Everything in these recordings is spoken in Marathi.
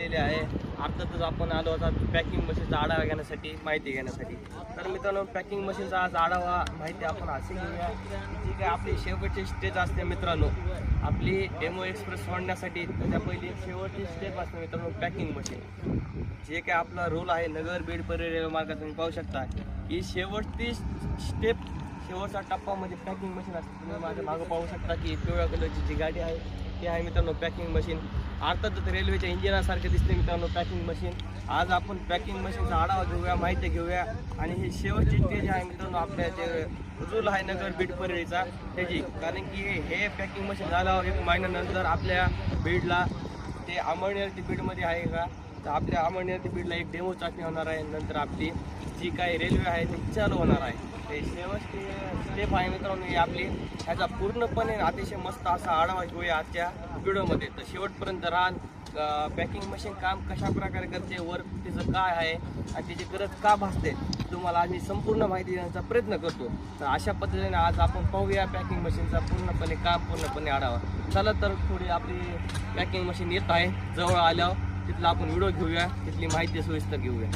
पॅकिंग आलेले आहे. आत्ताच आपण आलो होता पॅकिंग मशीनचा आढावा घेण्यासाठी माहिती घेण्यासाठी. तर मित्रांनो पॅकिंग मशीनचा आज आढावा माहिती आपण असे घेऊया जी काय आपली शेवटची स्टेज असते मित्रांनो. आपली डेमो एक्सप्रेस सोडण्यासाठी त्याच्या पहिली शेवटची स्टेप असते मित्रांनो पॅकिंग मशीन जे काय आपला रोल आहे नगर बीड परे रेल्वे मार्गात तुम्ही पाहू शकता ही शेवटची स्टेप शेवटचा टप्पा म्हणजे पॅकिंग मशीन असते. तुम्ही माझ्या मागं पाहू शकता की पिवळ्या कलरची जी गाडी आहे ती आहे मित्रांनो पॅकिंग मशीन अर्थातच रेल्वेच्या इंजिनासारखे दिसते मित्रांनो पॅकिंग मशीन आज आपण पॅकिंग मशीनचा आढावा घेऊया माहिती घेऊया. आणि हे शेवटची स्टेज आहे मित्रांनो आपल्या जे रूल आहे नगर बीड परळीचा. त्याची. कारण की हे हे पॅकिंग मशीन झाल्यावर एक महिन्यानंतर आपल्या बीडला ते अमळनेर बीडमध्ये आहे का? तर आपल्या अमळनेर बीडला एक डेमो चाचणी होणार आहे. नंतर आपली जी काही रेल्वे आहे ती चालू होणार आहे. ते शेवटची स्टेप आहे मित्रांनो ही आपली ह्याचा पूर्णपणे अतिशय मस्त असा आढावा घेऊया आजच्या व्हिडिओमध्ये तर शेवटपर्यंत राहाल पॅकिंग मशीन काम कशा प्रकारे करते वर्क तिचं काय आहे आणि तिची गरज का भासते तुम्हाला आज मी संपूर्ण माहिती देण्याचा प्रयत्न करतो. तर अशा पद्धतीने आज आपण पाहूया पॅकिंग मशीनचा पूर्णपणे काम पूर्णपणे आढावा. चला तर थोडी आपली पॅकिंग मशीन येत आहे जवळ आल्यावर तिथला आपण व्हिडिओ घेऊया तिथली माहिती सविस्तर घेऊया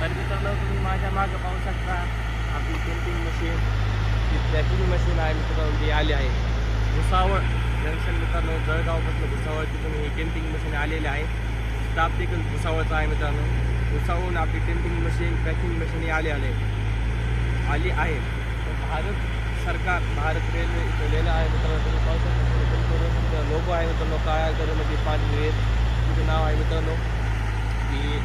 तर मित्रांनो तुम्ही माझ्या मागं पाहू शकता आपली पेंटिंग मशीन ही पॅकिंग मशीन आहे मित्रांनो ती आली आहे भुसावळ जंक्शन मित्रांनो जळगावपासून भुसावळ तिथून हे टेंटिंग मशीन आलेली आहे. स्टाफ देखील भुसावळचा आहे मित्रांनो. भुसावळून आपली टेंटिंग मशीन पॅकिंग मशीन आले आले आली आहे. भारत सरकार भारत रेल्वे इथं लिहिलं आहे मित्रांनो. तुम्ही पाहू शकता लोगो आहे मित्रांनो काळ्या कलरमध्ये पाच रेल तिचं नाव आहे मित्रांनो की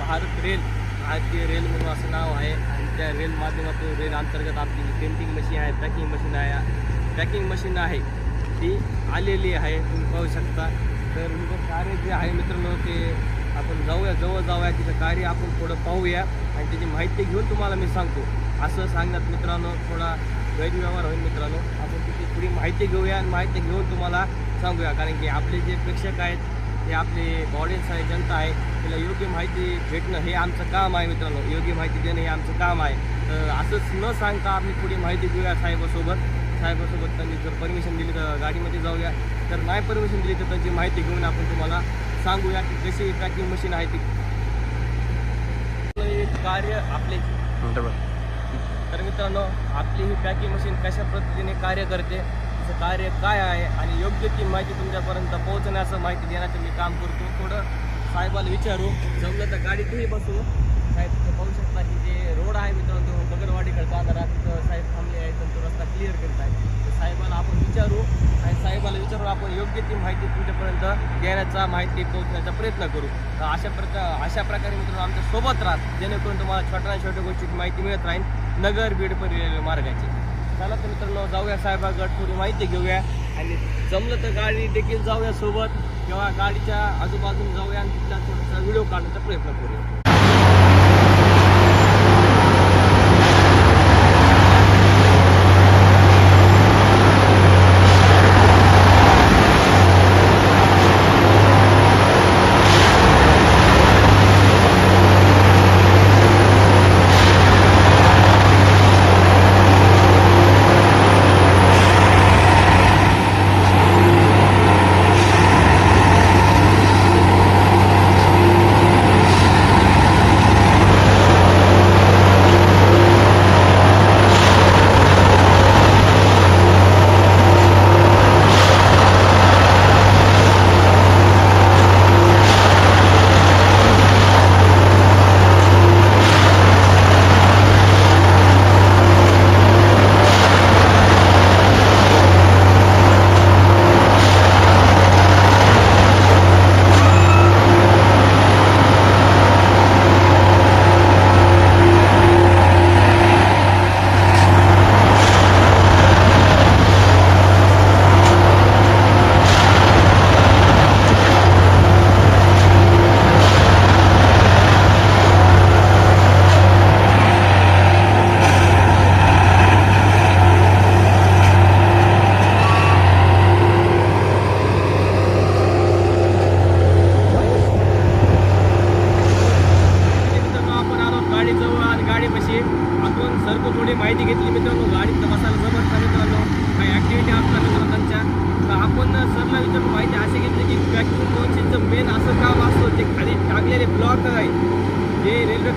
भारत रेल भारतीय रेल म्हणून असं नाव आहे. आणि त्या रेल माध्यमातून रेल अंतर्गत आपली जी पेंटिंग मशीन आहे पॅकिंग मशीन आहे. पॅकिंग मशीन आहे. ती आलेली आहे तुम्ही पाहू शकता. तर तुमचं कार्य जे आहे मित्रांनो ते आपण जाऊया जवळ जाऊया. तिचं कार्य आपण थोडं पाहूया आणि त्याची माहिती घेऊन तुम्हाला मी सांगतो. असं सांगण्यात मित्रांनो थोडा गैरव्यवहार होईल मित्रांनो. आपण तिची थोडी माहिती घेऊया आणि माहिती घेऊन तुम्हाला सांगूया. कारण की आपले जे प्रेक्षक आहेत ते आपले ऑडियन्स आहे जनता आहे तिला योग्य माहिती भेटणं हे आमचं काम आहे मित्रांनो. योग्य माहिती देणं हे आमचं काम आहे. तर असंच न सांगता आम्ही थोडी माहिती घेऊया साहेबासोबत. साहेबासोबत त्यांनी जर परमिशन दिली तर गाडीमध्ये जाऊया. तर नाही परमिशन दिली तर त्यांची माहिती घेऊन आपण तुम्हाला सांगूया की कशी पॅकिंग मशीन आहे ती. हे कार्य आपले तर मित्रांनो आपली ही पॅकिंग मशीन कशा पद्धतीने कार्य करते तिचं कार्य काय आहे आणि योग्य ती माहिती तुमच्यापर्यंत पोहोचण्याचं माहिती देण्याचं मी काम करतो. थोडं साहेबाला विचारू. जमलं तर गाडीतही बसू. साहेब तिथं पाहू शकता की जे रोड आहे मित्रांनो तो बगरवाडीकडे जाणारा तिथं साहेब थांबले आहेत तर तो रस्ता क्लिअर करत आहे तर साहेबाला आपण विचारू आणि साहेबाला विचारून आपण योग्य ती माहिती तुमच्यापर्यंत देण्याचा माहिती पोहोचण्याचा प्रयत्न करू. तर अशा प्रकार अशा प्रकारे मित्रांनो आमच्यासोबत राहत जेणेकरून तुम्हाला छोट्या छोट्या गोष्टीची माहिती मिळत राहील नगर बीड रेल्वे मार्गाची. चला तर मित्रांनो जाऊया साहेबागड थोडी माहिती घेऊया. आणि जमलं तर गाडी देखील जाऊया सोबत किंवा गाडीच्या आजूबाजून जाऊया आणि तिथला थोडासा व्हिडिओ काढण्याचा प्रयत्न करूया.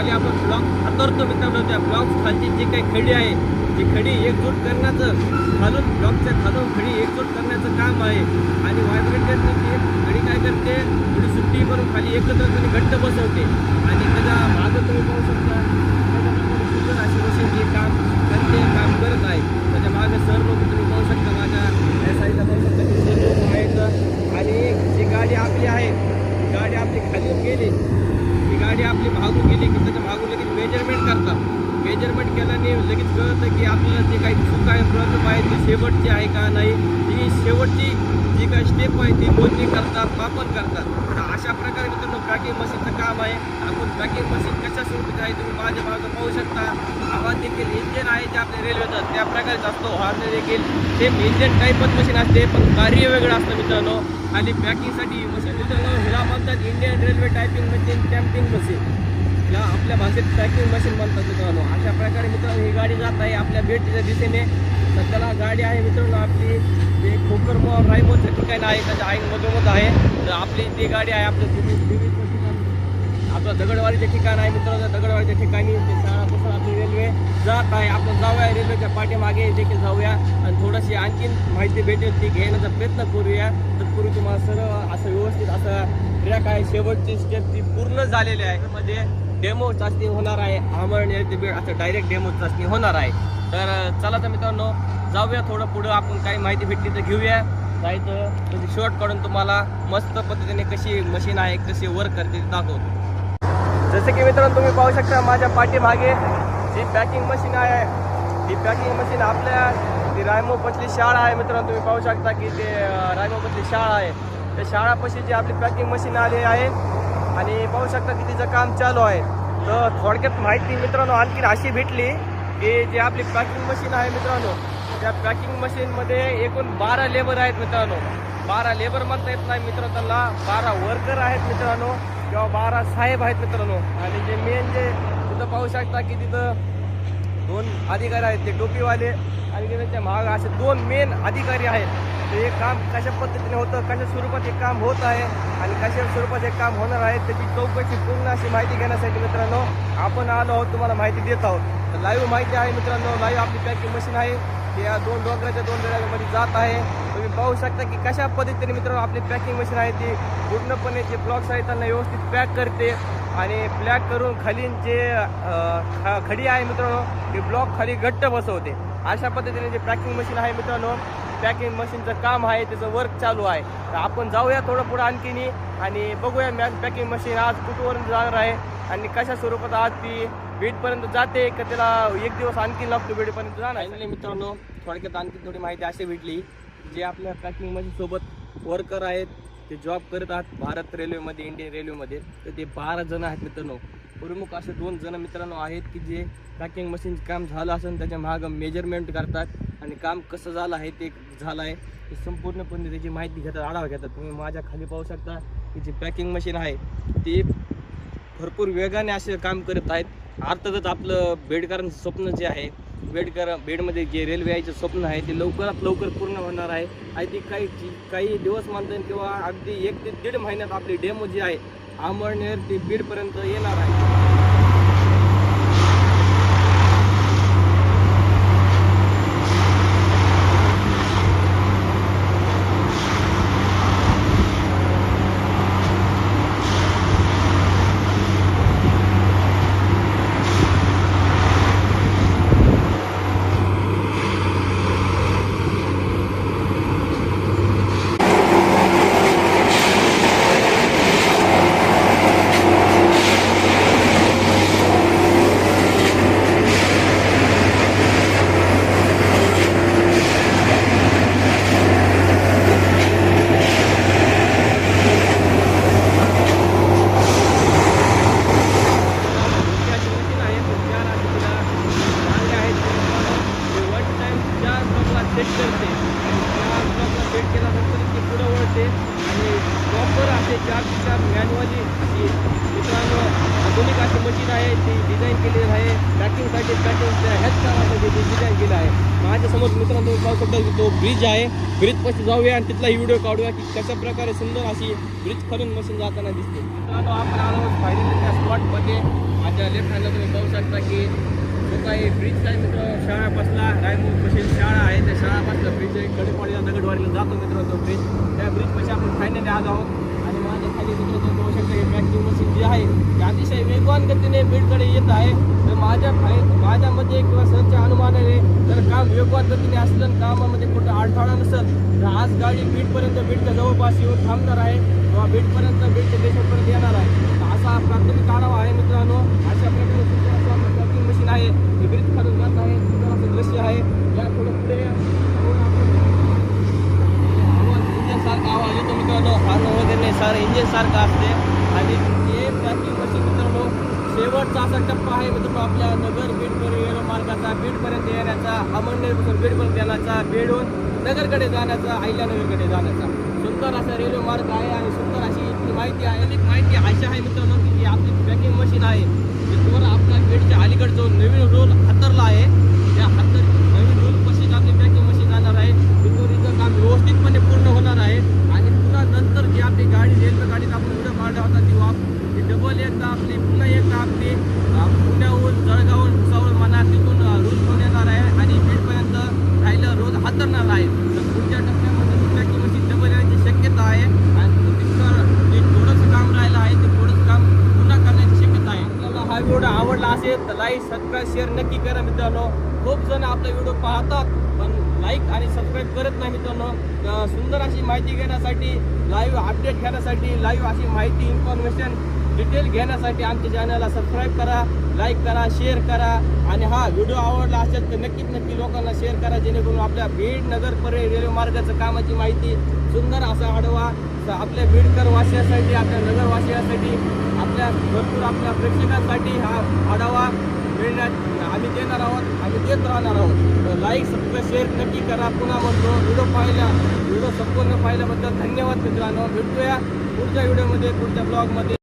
खाली आपण ब्लॉक हातरतो मित्रांनो त्या ब्लॉक्स खालची जी काही खडी आहे ती खडी एकजूट करण्याचं खालून ब्लॉकच्या खालून खडी एकजूट करण्याचं काम आहे. आणि व्हायब्रेटर ती खडी काय करते थोडी सुट्टी करून खाली एकत्र करून घट्ट बसवते. आणि त्याच्या मागं तुम्ही पाहू शकता सुंदर अशी मशीन जी काम करते काम करत आहे. त्याच्यामागे सर लोक तुम्ही पाहू शकता माझ्या या साईडला पाहू शकता की सर लोक आहेत. आणि जी गाडी आपली आहे ती गाडी आपली खाली गेली. गाडी आपली मागून गेली की त्याच्या मागून लगेच मेजरमेंट करतात. मेजरमेंट केल्याने लगेच कळतं की आपल्याला जे काही चूक आहे प्रॉब्लेम आहे ती शेवटची आहे का नाही ती शेवटची जी काही स्टेप आहे ती मोजणी करतात मापन करतात. तर अशा प्रकारे मित्रांनो पॅकिंग मशीनचं काम आहे. आपण पॅकिंग मशीन कशा स्वरूपात आहे तुम्ही माझ्या भागात पाहू शकता. आवाज देखील इंजिन आहे जे आपल्या रेल्वेचं त्या प्रकारे असतो. हॉर्न देखील. सेम इंजिन टाईपच मशीन असते पण कार्य वेगळं असतं मित्रांनो. आणि पॅकिंगसाठी मशीन मित्रांनो ह्याला म्हणतात Indian railway typing machine tamping machine ह्या आपल्या भाषेत पॅकिंग मशीन म्हणतात मित्रांनो. अशा प्रकारे मित्रांनो ही गाडी जात आहे आपल्या भेटीच्या दिशेने. सध्याला गाडी आहे मित्रांनो आपली. जे खोकरमोर रायमोचं ठिकाण आहे त्याच्या आई मधोमध आहे. तर आपली ती गाडी आहे आपलं आपलं दगडवाडीचे ठिकाण आहे मित्रांनो दगडवाडीच्या ठिकाणी ते शाळापासून आपली रेल्वे जात आहे. आपण जाऊया रेल्वेच्या पाठीमागे देखील जाऊया. आणि थोडीशी आणखीन माहिती भेटेल ती घेण्याचा प्रयत्न करूया. तत्पूर्वी तुम्हाला सर्व असं व्यवस्थित असं ट्रॅक आहे. शेवटची स्टेप ती पूर्ण झालेली आहे. म्हणजे मध्ये डेमो चाचणी होणार आहे. आमरण ते बीड असं डायरेक्ट डेमो चाचणी होणार आहे. तर चला तर मित्रांनो जाऊया थोडं पुढं. आपण काही माहिती भेटली तर घेऊया. जायचं म्हणजे शॉर्ट काढून तुम्हाला मस्त पद्धतीने कशी मशीन आहे कशी वर्क करते ते दाखवतो. जसं की मित्रांनो तुम्ही पाहू शकता माझ्या पाठीमागे जी पॅकिंग मशीन आहे ती पॅकिंग मशीन आपल्या ती रायमोपतली शाळा आहे मित्रांनो. तुम्ही पाहू शकता की ते रायमोपतली शाळा आहे. त्या शाळापाशी जी आपली पॅकिंग मशीन आली आहे आणि पाहू शकता की तिचं काम चालू आहे. तर थोडक्यात माहिती मित्रांनो आणखीन अशी भेटली हे जे आपली पॅकिंग मशीन आहे मित्रांनो त्या पॅकिंग मशीनमध्ये एकूण बारा लेबर आहेत मित्रांनो. बारा लेबर म्हणता येत नाही मित्र त्यांना बारा वर्कर आहेत मित्रांनो किंवा बारा साहेब आहेत मित्रांनो. आणि जे मेन जे तिथं पाहू शकता की तिथं दोन अधिकारी आहेत ते टोपीवाले आणि त्यांच्या माग असे दोन मेन अधिकारी आहेत. ते हे काम कशा पद्धतीने होतं कशा स्वरूपात हे काम होत आहे आणि कशा स्वरूपात हे काम होणार आहे त्याची चौकशी पूर्ण अशी माहिती घेण्यासाठी मित्रांनो आपण आलो आहोत तुम्हाला माहिती देत आहोत. तर लाईव्ह माहिती आहे मित्रांनो लाईव्ह आपली पॅकिंग मशीन आहे. ते या दोन डोंगराच्या दोन दऱ्यामध्ये जात आहे. तुम्ही पाहू शकता की कशा पद्धतीने मित्रांनो आपली पॅकिंग मशीन आहे ती पूर्णपणे जे ब्लॉक्स आहेत त्यांना व्यवस्थित पॅक करते. आणि पॅक करून खाली जे ख- खडी आहे मित्रांनो ते ब्लॉक खाली घट्ट बसवते. अशा पद्धतीने जे पॅकिंग मशीन आहे मित्रांनो पॅकिंग मशीनचं काम आहे त्याचं वर्क चालू आहे. तर आपण जाऊया थोडं पुढं आणखीन आणि बघूया मॅ पॅकिंग मशीन आज कुठवरून जाणार आहे आणि कशा स्वरूपात आज ती बीडपर्यंत जाते का त्याला एक दिवस आणखीन लागतो बीडपर्यंत जाणार? मित्रांनो थोडक्यात आणखी थोडी माहिती अशी भेटली जे आपल्या पॅकिंग मशीनसोबत वर्कर आहेत ते जॉब करत आहात भारत रेल्वेमध्ये इंडियन रेल्वेमध्ये तर ते बारा जण आहेत मित्रांनो. प्रमुख असे दोन जण मित्रांनो आहेत की जे पॅकिंग मशीनचं काम झालं असेल त्याच्या मागं मेजरमेंट करतात. आणि काम कसं झालं आहे ते झालं आहे ते संपूर्णपणे त्याची माहिती घेतात आढावा घेतात. तुम्ही माझ्या खाली पाहू शकता की जी पॅकिंग मशीन आहे ती भरपूर वेगाने असे काम करत आहेत. अर्थातच आपलं बेडकरांचं स्वप्न जे आहे बेडकर बेडमध्ये जे रेल्वे यायचं स्वप्न आहे ते लवकरात लवकर पूर्ण होणार आहे. आणि ती काही काही दिवस मानता येईल किंवा अगदी एक ते दीड महिन्यात आपली डेमो जी आहे अमळनेर ते बीडपर्यंत येणार आहे मोठी अशी मशीन आहे पण चार अशी तिला चांगले आहेत ते वन टाइम चार ब्लॉकला सेट करते चार ब्लॉकला सेट केल्यानंतर ती पुढं वळते आणि प्रॉपर असे चार ते चार मॅन्युअली अशी मित्रांनो आधुनिक अशी मशीन आहे ती डिझाईन केलेली आहे. पॅकिंगसाठी पॅकिंग ह्याच कामामध्ये ते डिझाईन केलं आहे. माझ्यासमोर मित्रांनो पाहू शकता की तो ब्रिज आहे ब्रिजपाशी जाऊया आणि तिथला व्हिडिओ काढूया की कशा प्रकारे सुंदर अशी ब्रिज खालून मशीन जाताना दिसते. मित्रांनो आपण आलो फायनली त्या स्पॉटमध्ये माझ्या लेफ्ट हँडला तुम्ही पाहू शकता की जो काही ब्रिज आहे मित्र शाळापासला रायमूर मशीन शाळा आहे. त्या शाळापासला ब्रिज आहे. कडेपाडीला दगडवाडीला जातो मित्र तो ब्रिज त्या ब्रिजपाशी आपण फायनली आज आहोत. खाली मित्र तुम्ही पाहू शकता? हे पॅकिंग मशीन जी आहे ती अतिशय वेगवान गतीने बीडकडे येत आहे. तर माझ्या फाय माझ्या मध्ये किंवा सरच्या अनुमानाने जर काम वेगवान गतीने असलं कामामध्ये कुठं अडथळा नसेल तर आज गाडी बीडपर्यंत बीडच्या जवळपास येऊन थांबणार आहे किंवा बीडपर्यंत बीडच्या देशापर्यंत येणार आहे. असा प्राथमिक आढावा आहे मित्रांनो. अशा प्रकारे मशीन आहे. हे ब्रिज खालून जात आहे सुंदर असं दृश्य आहे या थोडं पुढे जाऊन आपण आवाज इंजिन सारखा आवाज येतो मित्रांनो हॉर्न वगैरे सारं इंजिन सारखं असते. आणि हे पॅकिंग मशीन मित्रांनो शेवटचा असा टप्पा आहे मित्रांनो आपल्या नगर बीडपर्यंत येणं मार्गाचा बीडपर्यंत येण्याचा अमळनेरपासून बीडपर्यंत येण्याचा बीडहून नगरकडे जाण्याचा आहिल्या नगरकडे जाण्याचा. सुंदर असा रेल्वे मार्ग आहे आणि सुंदर अशी इथली माहिती आहे. अनेक माहिती अशी आहे मित्रांनो की आपली पॅकिंग मशीन आहे. जी तुम्हाला आपल्या बीडच्या अलीकडे जो नवीन रोल हातरला आहे त्या हातर नवीन रोल पाशीच आपली पॅकिंग मशीन जाणार आहे तिथून काम व्यवस्थितपणे पूर्ण होणार आहे आणि पुन्हा नंतर जी आपली गाडी रेल्वे गाडीत आपण पुढे मारला होता ती वाप ती डबल एकदा आपली पुन्हा एकदा आपली अं, पुण्याहून जळगावहून भुसावळ म्हणा तिथून रूल घेऊन येणार आहे आणि बीडपर्यंत राहिलं रोज हातरणार आहे तर पुढच्या टप्प्यामध्ये ती पॅकिंग मशीन डबल येण्याची शक्यता आहे आणि तिथं जे थोडंसं काम राहिलं आहे ते थोडंसं काम पुन्हा करण्याची शक्यता आहे आपल्याला हा व्हिडिओ आवडला असेल तर लाईक सबस्क्राईब शेअर नक्की करा मित्रांनो. खूप जण आपला व्हिडिओ पाहतात पण लाईक आणि सबस्क्राईब करत नाही मित्रांनो. सुंदर अशी माहिती घेण्यासाठी लाईव्ह अपडेट घेण्यासाठी लाईव्ह अशी माहिती इन्फॉर्मेशन डिटेल घेण्यासाठी आमच्या चॅनलला सबस्क्राईब करा लाईक करा शेअर करा. आणि हा व्हिडिओ आवडला असेल तर नक्कीच नक्की लोकांना शेअर करा जेणेकरून आपल्या बीड नगर पर्याय रेल्वे मार्गाचं कामाची माहिती सुंदर असा आढावा. स- आपल्या बीडकर वासियासाठी आपल्या नगरवासियासाठी आपल्या भरपूर आपल्या प्रेक्षकांसाठी हा आढावा. मिळण्यात आम्ही देणार आहोत आम्ही देत राहणार आहोत. लाईक सबस्क्राईब शेअर नक्की करा. पुन्हा म्हणतो व्हिडिओ पाहिला व्हिडिओ संपूर्ण पाहिल्याबद्दल धन्यवाद मित्रांनो. भेटूया पुढच्या व्हिडिओमध्ये पुढच्या ब्लॉगमध्ये